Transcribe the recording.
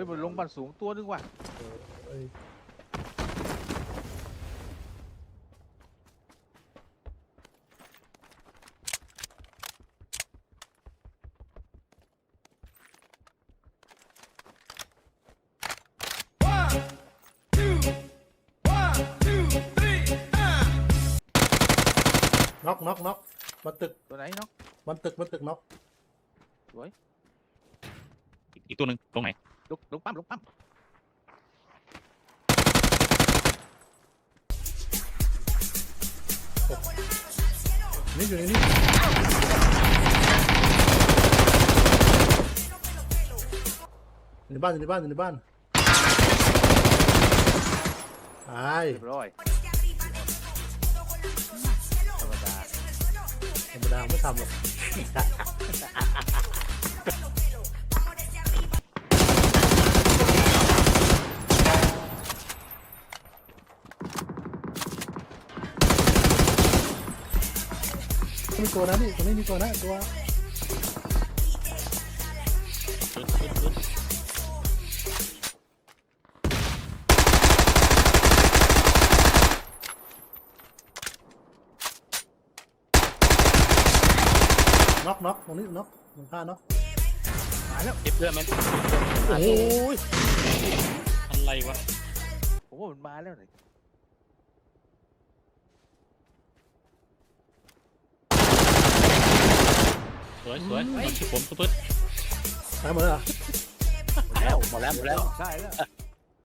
ฮ้ยมันลงบันสูงตัวนึงว่ะเอ้ยน็อกน็อกน็อกมันตึกตัวไหนเนาะมันตึกมันตึกน็อกอีกอีกตัวหนึ่งตรงไหน ลุกลุกปั๊มลุกปั๊มนี่อยู่ในนี่อยู่ในบ้านอยู่ในบ้านอยู่ในบ้านตายเรียบร้อยธรรมดาธรรมดาไม่ทำหรอก มีตัวนะนี่ตรงนี้มีตัวนะตัวปึ๊ดปึ๊ดปึ๊ดน็อกน็อกตรงนี้น็อกตรงข้าน็อกเจ็บเพื่อนมันโอ้ยอะไรวะผมว่ามันมาแล้วไหน วยสวยมันที่ผมปึ๊ดตายหมดเลยเหรอแล้วหมดแล้วหมดแล้ว ใช่แล้ว